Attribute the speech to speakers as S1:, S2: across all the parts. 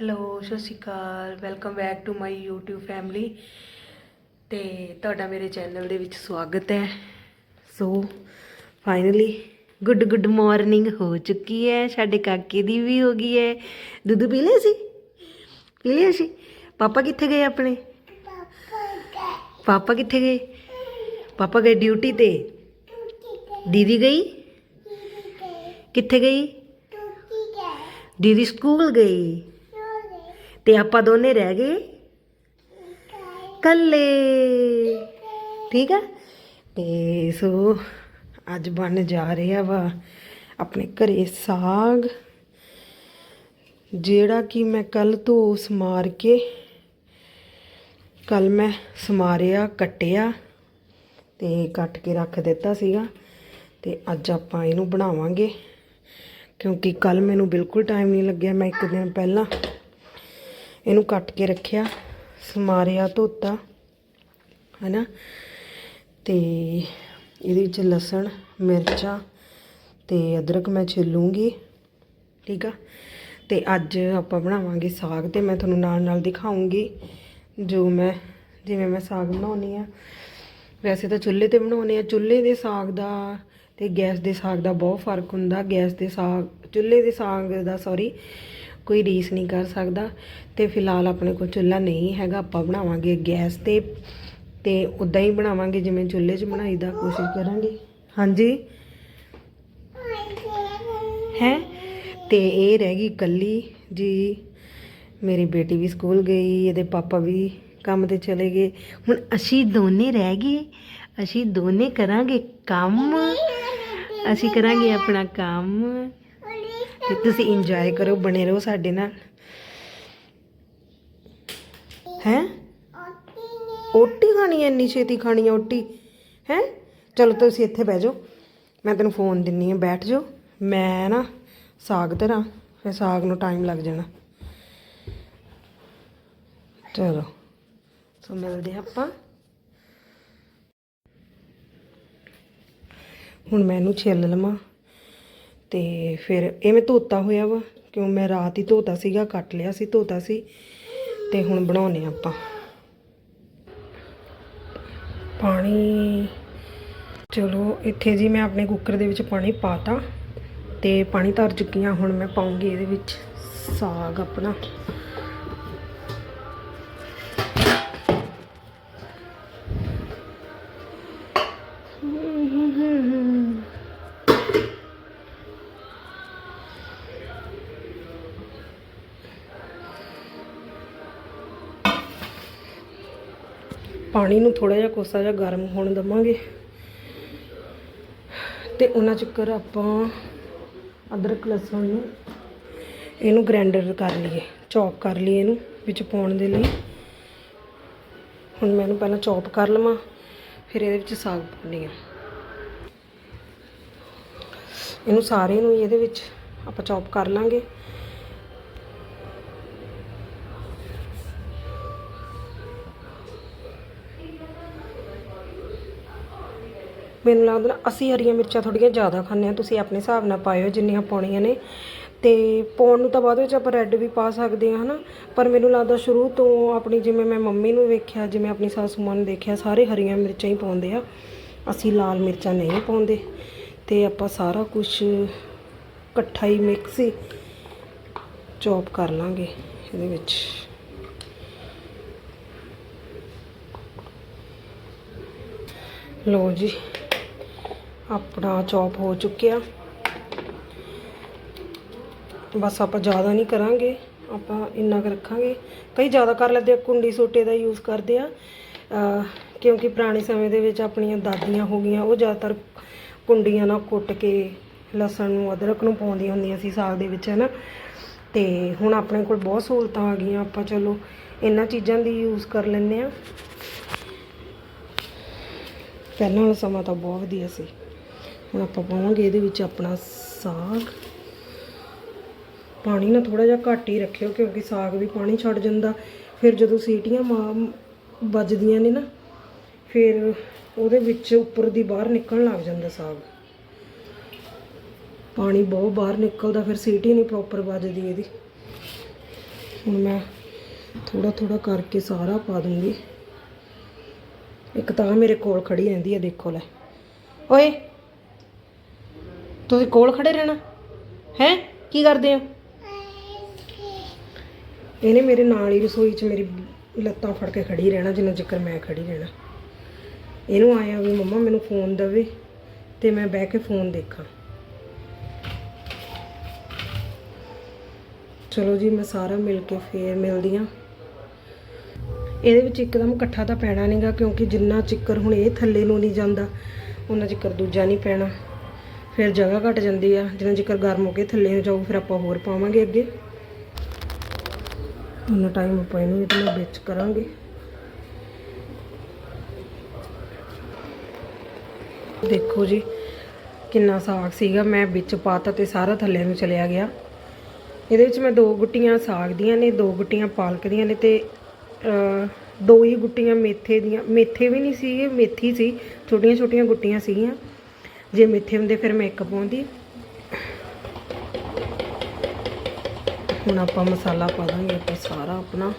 S1: Hello Sat Sri Akal. Welcome back to my YouTube family. ਤੇ ਤੁਹਾਡਾ ਮੇਰੇ channel ਦੇ ਵਿੱਚ ਸਵਾਗਤ ਹੈ। So finally good good morning ਹੋ ਚੁੱਕੀ ਹੈ। ਸਾਡੇ ਕਾਕੇ ਦੀ ਵੀ ਹੋ ਗਈ ਹੈ। ਦੁੱਧ ਪੀ ਲਿਆ ਸੀ? ਪੀ ਲਿਆ ਸੀ? ਪਾਪਾ ਕਿੱਥੇ ਗਏ ਆਪਣੇ? ਪਾਪਾ ਕਿੱਥੇ ਗਏ? ਪਾਪਾ ਗਏ ਡਿਊਟੀ ਤੇ? ਦੀਦੀ ਗਈ? ਕਿੱਥੇ ਗਈ? ਦੀਦੀ ਸਕੂਲ ਗਈ? ਤੇ ਆਪਾਂ ਦੋਨੇ ਰਹਿ ਗਏ। ਕੱਲੇ। ਠੀਕ ਆ? ਤੇ ਸੋ ਅੱਜ ਬਣ ਜਾ ਰਿਹਾ ਵਾ ਆਪਣੇ ਘਰੇ ਸਾਗ, ਜਿਹੜਾ ਕਿ ਮੈਂ ਕੱਲ ਤੋਂ ਸਮਾਰ ਕੇ, ਕੱਲ ਮੈਂ ਸਮਾਰਿਆ, ਕੱਟਿਆ ਤੇ ਕੱਟ ਕੇ ਰੱਖ ਦਿੱਤਾ ਸੀਗਾ ਤੇ ਅੱਜ ਆਪਾਂ ਇਹਨੂੰ ਬਣਾਵਾਂਗੇ ਕਿਉਂਕਿ ਕੱਲ ਮੈਨੂੰ ਬਿਲਕੁਲ ਟਾਈਮ ਨਹੀਂ ਲੱਗਿਆ, ਮੈਂ ਇੱਕ ਦਿਨ ਪਹਿਲਾਂ ਇਹਨੂੰ ਕੱਟ ਕੇ ਰੱਖਿਆ, ਸਮਾਰਿਆ, ਧੋਤਾ, ਹਨਾ? ਤੇ ਇਹਦੇ ਵਿੱਚ ਲਸਣ, ਮਿਰਚਾਂ ਤੇ ਅਦਰਕ ਮੈਂ ਛਿੱਲੂੰਗੀ, ਠੀਕ ਆ? ਤੇ ਅੱਜ ਆਪਾਂ ਬਣਾਵਾਂਗੇ ਸਾਗ ਤੇ ਮੈਂ ਤੁਹਾਨੂੰ ਨਾਲ ਨਾਲ ਦਿਖਾਉਂਗੀ ਜੋ ਮੈਂ, ਜਿਵੇਂ ਮੈਂ ਸਾਗ ਬਣਾਉਣੀ ਆ। ਵੈਸੇ ਤਾਂ ਚੁੱਲ੍ਹੇ ਤੇ ਬਣਾਉਣੇ ਆ। ਚੁੱਲ੍ਹੇ ਦੇ ਸਾਗ ਦਾ ਤੇ ਗੈਸ ਦੇ ਸਾਗ ਦਾ ਬਹੁਤ ਫ਼ਰਕ ਹੁੰਦਾ। ਗੈਸ ਦੇ ਸਾਗ, ਚੁੱਲ੍ਹੇ ਦੇ ਸਾਗ ਦਾ ਸੌਰੀ ਕੋਈ ਰੀਸ ਨਹੀਂ ਕਰ ਸਕਦਾ ਤੇ ਫਿਲਹਾਲ ਆਪਣੇ ਕੋਲ ਚੁੱਲ੍ਹਾ ਨਹੀਂ ਹੈਗਾ, ਆਪਾਂ ਬਣਾਵਾਂਗੇ ਗੈਸ ਤੇ ਤੇ ਉਦਾਂ ਹੀ ਬਣਾਵਾਂਗੇ ਜਿਵੇਂ ਚੁੱਲ੍ਹੇ 'ਚ ਬਣਾਈ ਦਾ, ਕੋਸ਼ਿਸ਼ ਕਰਾਂਗੇ। ਹਾਂਜੀ? ਹੈ? ਤੇ ਇਹ ਰਹਿ ਗਈ ਕੱਲੀ ਜੀ। ਮੇਰੀ ਬੇਟੀ ਵੀ ਸਕੂਲ ਗਈ, ਇਹਦੇ ਪਾਪਾ ਵੀ ਕੰਮ ਤੇ ਚਲੇ ਗਏ। ਹੁਣ ਅਸੀਂ ਦੋਨੇ ਰਹਿ ਗਏ, ਅਸੀਂ ਦੋਨੇ ਕਰਾਂਗੇ ਕੰਮ। ਅਸੀਂ ਕਰਾਂਗੇ ਆਪਣਾ ਕੰਮ। ਤੇ ਤੁਸੀਂ ਇੰਜੋਏ ਕਰੋ, ਬਣੇ ਰਹੋ ਸਾਡੇ ਨਾਲ। ਹੈ? ਓਟੀ ਖਾਣੀ ਐ ਇੰਨੀ ਛੇਤੀ ਖਾਣੀ ਐ ਓਟੀ ਹੈ? ਚਲੋ ਤੁਸੀਂ ਇੱਥੇ ਬਹਿ ਜਾਓ। ਮੈਂ ਤੈਨੂੰ ਫੋਨ ਦਿੰਨੀ ਆ ਬੈਠ ਜਾਓ। ਮੈਂ ਨਾ ਸਾਗ ਧਰਾਂ, ਫਿਰ ਸਾਗ ਨੂੰ ਟਾਈਮ ਲੱਗ ਜਾਣਾ। ਚਲੋ, ਸੋ ਮਿਲਦੇ ਹਾਂ ਆਪਾਂ। ਹੁਣ ਮੈਂ ਇਹਨੂੰ ਛਿੱਲ ਲਵਾਂ। ਤੇ ਫਿਰ ਇਹ ਮੈਂ ਧੋਤਾ ਹੋਇਆ ਵਾ, ਕਿਉਂ ਮੈਂ ਰਾਤ ਹੀ ਧੋਤਾ ਸੀਗਾ, ਕੱਟ ਲਿਆ ਸੀ, ਧੋਤਾ ਸੀ ਤੇ ਹੁਣ ਬਣਾਉਨੇ ਆਪਾਂ। ਪਾਣੀ, ਚਲੋ ਇੱਥੇ ਜੀ ਮੈਂ ਆਪਣੇ ਕੁੱਕਰ ਦੇ ਵਿੱਚ ਪਾਣੀ ਪਾਤਾ ਤੇ ਪਾਣੀ ਧਰ ਚੁੱਕੀ ਹਾਂ, ਹੁਣ ਮੈਂ ਪਾਉਂਗੀ ਇਹਦੇ ਵਿੱਚ ਸਾਗ ਆਪਣਾ। ਪਾਣੀ ਨੂੰ ਥੋੜਾ ਜਿਹਾ ਕੋਸਾ ਜਿਹਾ ਗਰਮ ਹੋਣ ਦਵਾਂਗੇ। ਤੇ ਉਹਨਾਂ ਚੱਕਰ ਆਪਾਂ ਅਦਰਕ, ਲਸਣ ਨੂੰ ਇਹਨੂੰ ਗ੍ਰਾਈਂਡਰ ਕਰ ਲਈਏ ਚੌਪ ਕਰ ਲਈਏ ਇਹਨੂੰ ਵਿੱਚ ਪਾਉਣ ਦੇ ਲਈ। ਹੁਣ ਮੈਂ ਇਹਨੂੰ ਪਹਿਲਾਂ ਚੌਪ ਕਰ ਲਵਾਂ, ਫਿਰ ਇਹਦੇ ਵਿੱਚ ਸਾਗ ਪਾਉਣੀ ਆ ਇਹਨੂੰ ਸਾਰੇ ਨੂੰ ਇਹਦੇ ਵਿੱਚ ਆਪਾਂ ਚੌਪ ਕਰ ਲਾਂਗੇ। ਮੈਨੂੰ ਲੱਗਦਾ ਨਾ ਅਸੀਂ ਹਰੀਆਂ ਮਿਰਚਾਂ ਥੋੜੀਆਂ ਜ਼ਿਆਦਾ ਖਾਂਦੇ ਆ ਤੁਸੀਂ ਆਪਣੇ ਹਿਸਾਬ ਨਾਲ ਪਾਇਓ ਜਿੰਨੀਆਂ ਪਾਉਣੀਆਂ ਨੇ। ਤੇ ਪਾਉਣ ਨੂੰ ਤਾਂ ਬਾਅਦ ਵਿੱਚ ਆਪਾਂ ਰੈੱਡ ਵੀ ਪਾ ਸਕਦੇ ਆ ਹਨਾ? ਪਰ ਮੈਨੂੰ ਲੱਗਦਾ ਸ਼ੁਰੂ ਤੋਂ ਆਪਣੀ ਜਿਵੇਂ ਮੈਂ ਮੰਮੀ ਨੂੰ ਵੇਖਿਆ, ਜਿਵੇਂ ਆਪਣੀ ਸਾਸੂ ਮਾਂ ਨੂੰ ਦੇਖਿਆ, ਸਾਰੇ ਹਰੀਆਂ ਮਿਰਚਾਂ ਹੀ ਪਾਉਂਦੇ ਆ। ਅਸੀਂ ਲਾਲ ਮਿਰਚਾਂ ਨਹੀਂ ਪਾਉਂਦੇ। ਤੇ ਆਪਾਂ ਸਾਰਾ ਕੁਝ ਇਕੱਠਾ ਹੀ ਮਿਕਸ ਹੀ ਚੌਪ ਕਰ ਲਾਂਗੇ ਇਹਦੇ ਵਿੱਚ। ਲਓ ਜੀ। ਆਪਣਾ ਚੌਪ ਹੋ ਚੁੱਕਿਆ। ਬਸ ਆਪਾਂ ਜ਼ਿਆਦਾ ਨਹੀਂ ਕਰਾਂਗੇ, ਆਪਾਂ ਇੰਨਾ ਕੁ ਰੱਖਾਂਗੇ। ਕਈ ਜ਼ਿਆਦਾ ਕਰ ਲੈਂਦੇ ਆ, ਕੁੰਡੀ ਸੋਟੇ ਦਾ ਯੂਜ਼ ਕਰਦੇ ਆ। ਕਿਉਂਕਿ ਪੁਰਾਣੇ ਸਮੇਂ ਦੇ ਵਿੱਚ ਆਪਣੀਆਂ ਦਾਦੀਆਂ ਹੋ ਗਈਆਂ, ਉਹ ਜ਼ਿਆਦਾਤਰ ਕੁੰਡੀਆਂ ਨਾਲ ਕੁੱਟ ਕੇ ਲਸਣ ਨੂੰ, ਅਦਰਕ ਨੂੰ ਪਾਉਂਦੀਆਂ ਹੁੰਦੀਆਂ ਸੀ ਸਾਗ ਦੇ ਵਿੱਚ, ਹਨਾ। ਤੇ ਹੁਣ ਆਪਣੇ ਕੋਲ ਬਹੁਤ ਸਹੂਲਤਾਂ ਆ ਗਈਆਂ, ਆਪਾਂ ਚਲੋ ਇਹਨਾਂ ਚੀਜ਼ਾਂ ਦੀ ਯੂਜ਼ ਕਰ ਲੈਂਦੇ ਆ। ਪਹਿਲਾਂ ਵਾਲਾ ਸਮਾਂ ਤਾਂ ਬਹੁਤ ਵਧੀਆ ਸੀ। ਹੁਣ ਆਪਾਂ ਪਾਵਾਂਗੇ ਇਹਦੇ ਵਿੱਚ ਆਪਣਾ ਸਾਗ। ਪਾਣੀ ਨਾ ਥੋੜਾ ਜਿਹਾ ਘੱਟ ਹੀ ਰੱਖਿਓ, ਕਿਉਂਕਿ ਸਾਗ ਵੀ ਪਾਣੀ ਛੱਡ ਜਾਂਦਾ। ਫਿਰ ਜਦੋਂ ਸੀਟੀਆਂ ਮਾਂ ਵੱਜਦੀਆਂ ਨੇ ਨਾ, ਫਿਰ ਉਹਦੇ ਵਿੱਚ ਉੱਪਰ ਦੀ ਬਾਹਰ ਨਿਕਲਣ ਲੱਗ ਜਾਂਦਾ ਸਾਗ। ਪਾਣੀ ਬਹੁਤ ਬਾਹਰ ਨਿਕਲਦਾ, ਫਿਰ ਸੀਟੀ ਨਹੀਂ ਪ੍ਰੋਪਰ ਵੱਜਦੀ ਇਹਦੀ। ਹੁਣ ਮੈਂ ਥੋੜਾ ਥੋੜਾ ਕਰਕੇ ਸਾਰਾ ਪਾ ਦੂੰਗੀ ਇੱਕ ਤਾਂ ਮੇਰੇ ਕੋਲ ਖੜੀ ਰਹਿੰਦੀ ਹੈ ਦੇਖੋ ਲੈ। ਓਏ! ਤੁਸੀਂ ਕੋਲ ਖੜੇ ਰਹਿਣਾ। ਹੈ? ਕੀ ਕਰਦੇ ਹੋ? ਇਹਨੇ ਮੇਰੇ ਨਾਲ ਹੀ ਰਸੋਈ 'ਚ ਮੇਰੀ ਲੱਤਾਂ ਫੜ ਕੇ ਖੜੀ ਰਹਿਣਾ, ਜਿੰਨਾ ਚਿਰ ਮੈਂ ਖੜੀ ਰਹਿਣਾ। ਇਹਨੂੰ ਆਇਆ ਵੀ ਮੰਮਾ ਮੈਨੂੰ ਫੋਨ ਦੇਵੇ ਤੇ ਮੈਂ ਬਹਿ ਕੇ ਫੋਨ ਦੇਖਾਂ। ਚਲੋ ਜੀ, ਮੈਂ ਸਾਰਾ ਮਿਲ ਕੇ ਫੇਰ ਮਿਲਦੀ ਆ ਇਹਦੇ ਵਿੱਚ ਇੱਕਦਮ ਇਕੱਠਾ ਤਾਂ ਪੈਣਾ ਨਹੀਂਗਾ ਕਿਉਂਕਿ ਜਿੰਨਾ ਚਿੱਕਰ ਹੁਣ ਇਹ ਥੱਲੇ ਨੂੰ ਨਹੀਂ ਜਾਂਦਾ ਉਹਨਾਂ ਚਿੱਕਰ ਦੂਜਾ ਨਹੀਂ ਪੈਣਾ। ਫਿਰ ਜਗ੍ਹਾ ਘਟ ਜਾਂਦੀ ਆ, ਜਿੰਨਾ ਚਿੱਕਰ ਗਰਮ ਹੋ ਕੇ ਥੱਲੇ ਨੂੰ ਜਾਊ, ਫਿਰ ਆਪਾਂ ਹੋਰ ਪਾਵਾਂਗੇ ਅੱਗੇ। ਉਹਨਾਂ ਟਾਈਮ ਆਪਾਂ ਇਹਨੂੰ ਇਹ ਵਿੱਚ ਕਰਾਂਗੇ। ਦੇਖੋ ਜੀ, ਕਿੰਨਾ ਸਾਗ ਸੀਗਾ। ਮੈਂ ਵਿੱਚ ਪਾਤਾ ਤੇ ਸਾਰਾ ਥੱਲੇ ਨੂੰ ਚਲਿਆ ਗਿਆ। ਇਹਦੇ ਵਿੱਚ ਮੈਂ ਦੋ ਗੁੱਟੀਆਂ ਸਾਗ ਦੀਆਂ ਨੇ, ਦੋ ਗੁੱਟੀਆਂ ਪਾਲਕ ਦੀਆਂ ਨੇ ਤੇ ਦੋ ਹੀ ਗੁੱਟੀਆਂ ਮੇਥੇ ਦੀਆਂ। ਮੇਥੇ ਵੀ ਨਹੀਂ ਸੀ ਇਹ ਮੇਥੀ ਸੀ ਛੋਟੀਆਂ ਛੋਟੀਆਂ ਗੁੱਟੀਆਂ ਸੀਗੀਆਂ। ਜੇ ਮੇਥੇ ਹੁੰਦੇ ਫਿਰ ਮੈਂ ਇੱਕ ਪਾਉਂਦੀ। ਹੁਣ ਆਪਾਂ ਮਸਾਲਾ ਪਾ ਦਾਂਗੇ, ਆਪਾਂ ਸਾਰਾ ਆਪਣਾ।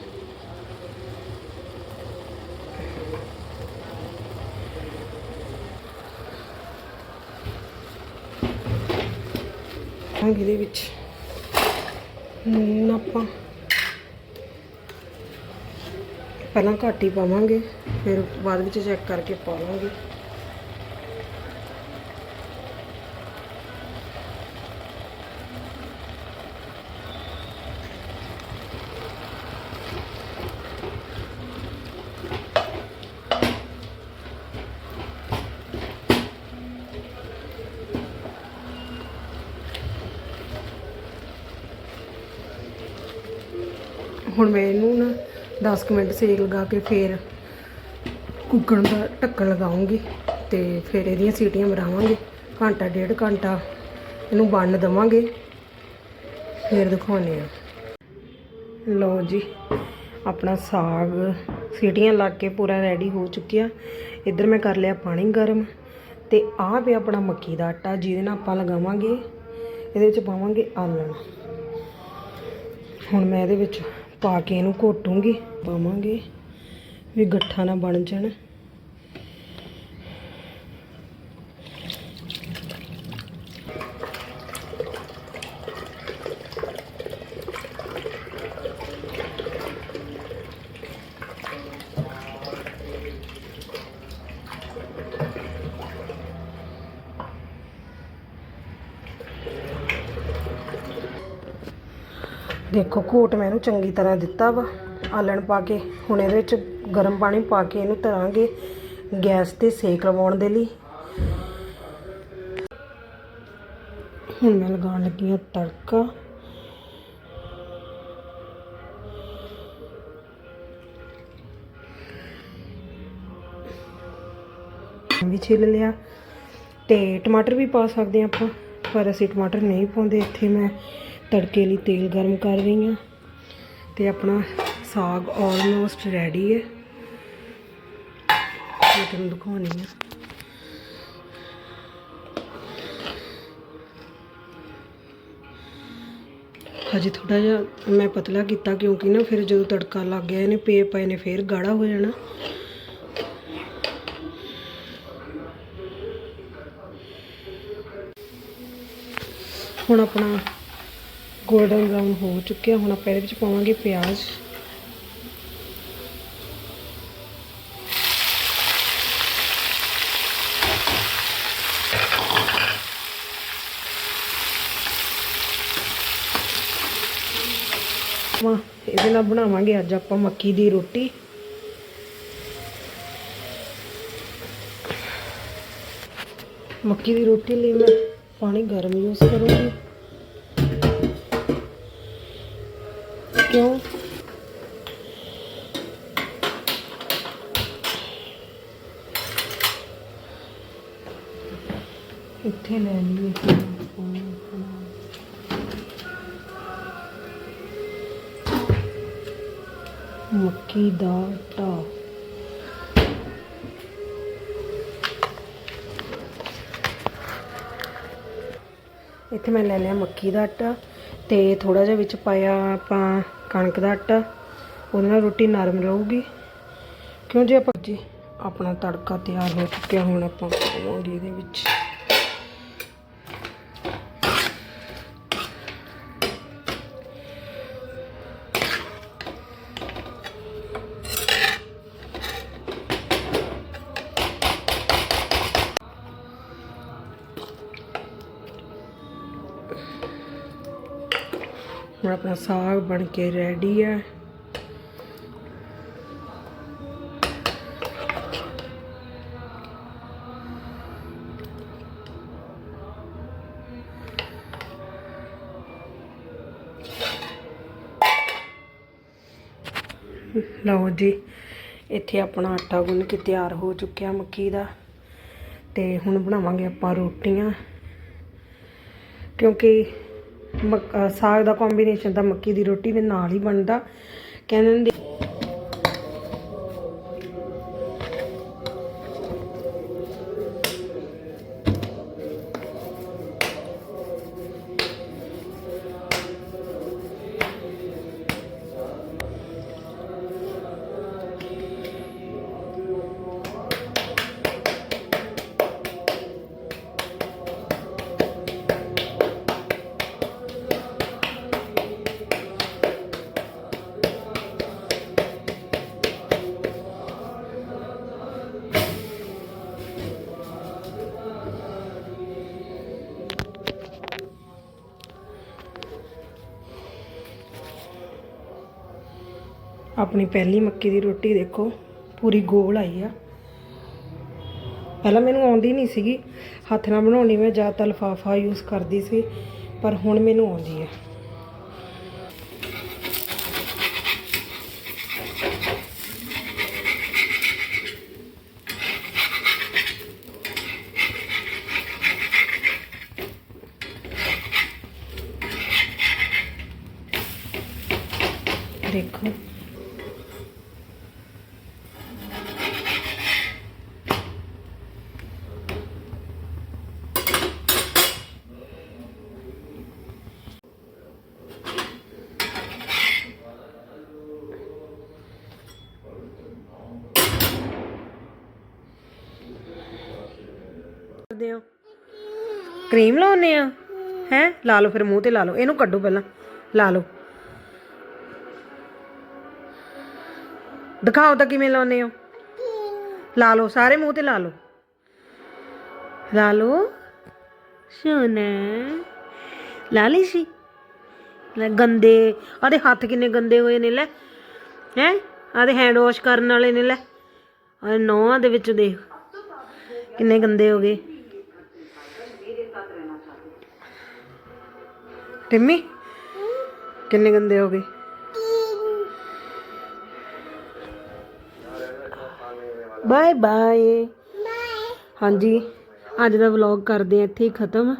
S1: ਪਾਵਾਂਗੇ ਇਹਦੇ ਵਿੱਚ ਨੂਨ ਆਪਾਂ ਪਹਿਲਾਂ ਘੱਟ ਹੀ ਪਾਵਾਂਗੇ, ਫਿਰ ਬਾਅਦ ਵਿੱਚ ਚੈੱਕ ਕਰਕੇ ਪਾਵਾਂਗੇ ਹੁਣ ਮੈਂ ਇਹਨੂੰ ਨਾ 10 ਕੁ ਮਿੰਟ ਸੇਕ ਲਗਾ ਕੇ ਫੇਰ ਕੁੱਕਰ ਦਾ ਢੱਕਣ ਲਗਾਉਂਗੀ ਤੇ ਫਿਰ ਇਹਦੀਆਂ ਸੀਟੀਆਂ ਮਰਾਵਾਂਗੇ, ਘੰਟਾ, ਡੇਢ ਘੰਟਾ ਇਹਨੂੰ ਬੰਨ ਦਵਾਂਗੇ। ਫਿਰ ਦਿਖਾਉਂਦੇ ਆ ਲਓ ਜੀ, ਆਪਣਾ ਸਾਗ ਸੀਟੀਆਂ ਲੱਗ ਕੇ ਪੂਰਾ ਰੈਡੀ ਹੋ ਚੁੱਕਿਆ। ਇੱਧਰ ਮੈਂ ਕਰ ਲਿਆ ਪਾਣੀ ਗਰਮ ਤੇ ਆਹ ਪਿਆ ਆਪਣਾ ਮੱਕੀ ਦਾ ਆਟਾ, ਜਿਹਦੇ ਨਾਲ ਆਪਾਂ ਲਗਾਵਾਂਗੇ। ਇਹਦੇ ਵਿੱਚ ਪਾਵਾਂਗੇ ਆਲਣ। ਹੁਣ ਮੈਂ ਇਹਦੇ ਵਿੱਚ ਪਾ ਕੇ ਇਹਨੂੰ ਘੋਟੂੰਗੀ ਪਾਵਾਂਗੇ ਵੀ ਗੱਠਾ ਨਾ ਬਣ ਜਾਣ। ਦੇਖੋ, ਘੋਟ ਮੈਂ ਇਹਨੂੰ ਚੰਗੀ ਤਰ੍ਹਾਂ ਦਿੱਤਾ ਵਾ। ਆਲਣ ਪਾ ਕੇ, ਹੁਣ ਇਹਦੇ ਵਿੱਚ ਗਰਮ ਪਾਣੀ ਪਾ ਕੇ ਇਹਨੂੰ ਧਰਾਂਗੇ ਗੈਸ ਤੇ ਸੇਕ ਲਵਾਉਣ ਦੇ ਲਈ। ਹੁਣ ਮੈਂ ਲਗਾਉਣ ਲੱਗੀ ਹਾਂ ਤੜਕਾ। ਵੀ ਛਿੱਲ ਲਿਆ। ਤੇ ਟਮਾਟਰ ਵੀ ਪਾ ਸਕਦੇ ਹਾਂ ਆਪਾਂ, ਪਰ ਅਸੀਂ ਟਮਾਟਰ ਨਹੀਂ ਪਾਉਂਦੇ। ਇੱਥੇ ਮੈਂ ਤੜਕੇ ਲਈ ਤੇਲ ਗਰਮ ਕਰ ਰਹੀ ਹਾਂ ਤੇ ਆਪਣਾ ਸਾਗ ਆਲਮੋਸਟ ਰੈਡੀ ਹੈ। ਮੈਂ ਤੁਹਾਨੂੰ ਦਿਖਾਉਣੀ ਆ। ਹਜੇ ਥੋੜਾ ਜਿਹਾ ਮੈਂ ਪਤਲਾ ਕੀਤਾ ਕਿਉਂਕਿ ਨਾ ਫਿਰ ਜਦੋਂ ਤੜਕਾ ਲੱਗ ਗਿਆ ਇਹਨੇ ਪੇ ਪਏ ਨੇ ਫਿਰ ਗਾੜਾ ਹੋ ਜਾਣਾ। ਹੁਣ ਆਪਣਾ 골ਡਨ ਬਰਾਊਨ ਹੋ ਚੁੱਕਿਆ। ਹੁਣ ਆਪਾਂ ਇਹਦੇ ਵਿੱਚ ਪਾਵਾਂਗੇ ਪਿਆਜ਼। ਵਾ ਇਹਦੇ ਨਾਲ ਬਣਾਵਾਂਗੇ ਅੱਜ ਆਪਾਂ ਮੱਕੀ ਦੀ ਰੋਟੀ। ਮੱਕੀ ਦੀ ਰੋਟੀ ਲਈ ਮੈਂ ਪਾਣੀ ਗਰਮ ਯੂਜ਼ ਕਰੂੰਗੀ। ਮੱਕੀ ਦਾ ਆਟਾ। ਇੱਥੇ ਮੈਂ ਲੈ ਲਿਆ ਮੱਕੀ ਦਾ ਆਟਾ ਤੇ ਥੋੜਾ ਜਿਹਾ ਵਿੱਚ ਪਾਇਆ ਆਪਾਂ ਕਣਕ ਦਾ ਆਟਾ। ਉਹਦੇ ਨਾਲ ਰੋਟੀ ਨਰਮ ਰਹੂਗੀ। ਕਿਉਂ ਜੇ ਆਪਾਂ ਜੀ ਆਪਣਾ ਤੜਕਾ ਤਿਆਰ ਹੋ ਚੁੱਕਿਆ ਹੁਣ ਆਪਾਂ ਪਾਵਾਂਗੇ ਇਹਦੇ ਵਿੱਚ। ਹੁਣ ਆਪਣਾ ਸਾਗ ਬਣ ਕੇ ਰੈਡੀ ਹੈ ਲਓ ਜੀ, ਇੱਥੇ ਆਪਣਾ ਆਟਾ ਗੁੰਨ ਕੇ ਤਿਆਰ ਹੋ ਚੁੱਕਿਆ ਮੱਕੀ ਦਾ। ਤੇ ਹੁਣ ਬਣਾਵਾਂਗੇ ਆਪਾਂ ਰੋਟੀਆਂ, ਕਿਉਂਕਿ ਸਾਗ ਦਾ ਕੰਬੀਨੇਸ਼ਨ ਤਾਂ ਮੱਕੀ ਦੀ ਰੋਟੀ ਦੇ ਨਾਲ ਹੀ ਬਣਦਾ। ਕਹਿੰਦੇ ਨੇ ਆਪਣੀ ਪਹਿਲੀ ਮੱਕੀ ਦੀ ਰੋਟੀ ਦੇਖੋ, ਪੂਰੀ ਗੋਲ ਆਈ ਆ। ਪਹਿਲਾਂ ਮੈਨੂੰ ਆਉਂਦੀ ਨਹੀਂ ਸੀਗੀ। ਹੱਥ ਨਾਲ ਬਣਾਉਣੀ ਮੈਂ, ਜ਼ਿਆਦਾਤਰ ਲਫਾਫਾ ਯੂਜ਼ ਕਰਦੀ ਸੀ, ਪਰ ਹੁਣ ਮੈਨੂੰ ਆਉਂਦੀ ਹੈ ਦੇਖੋ ਕਰਦੇ ਹੋ ਕਰੀਮ ਲਾਉਨੇ ਆ? ਹੈ? ਲਾ ਲਓ ਫਿਰ ਮੂੰਹ ਤੇ ਲਾ ਲਓ। ਇਹਨੂੰ ਕੱਢੋ ਪਹਿਲਾਂ। ਲਾ ਲਓ। ਦਿਖਾਓ ਤਾਂ ਕਿਵੇਂ ਲਾਉਨੇ ਹੋ। ਲਾ ਲਓ, ਸਾਰੇ ਮੂੰਹ ਤੇ ਲਾ ਲਓ। ਲਾ ਲਓ। ਸੋਨਾ। ਲਾ ਲਈ ਸੀ। ਲੈ ਗੰਦੇ। ਆਦੇ ਹੱਥ ਕਿੰਨੇ ਗੰਦੇ ਹੋਏ ਨੇ, ਲੈ। ਹੈ? ਆਦੇ ਹੈਂਡ ਵਾਸ਼ ਕਰਨ ਵਾਲੇ ਨੇ, ਲੈ। ਆ ਨੌਹਾਂ ਦੇ ਵਿੱਚ ਦੇਖ। ਕਿੰਨੇ ਗੰਦੇ ਹੋ ਗਏ। ਟਿੰਮੀ ਕਿੰਨੇ ਗੰਦੇ ਹੋ ਗਏ? ਬਾਏ ਬਾਏ ਹਾਂਜੀ, ਅੱਜ ਦਾ ਵਲੌਗ ਕਰਦੇ ਆ ਇੱਥੇ ਹੀ ਖਤਮ।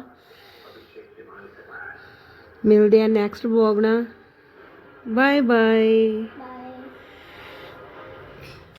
S1: ਮਿਲਦੇ ਆ ਨੈਕਸਟ ਵਲੌਗ ਨਾਲ। Bye bye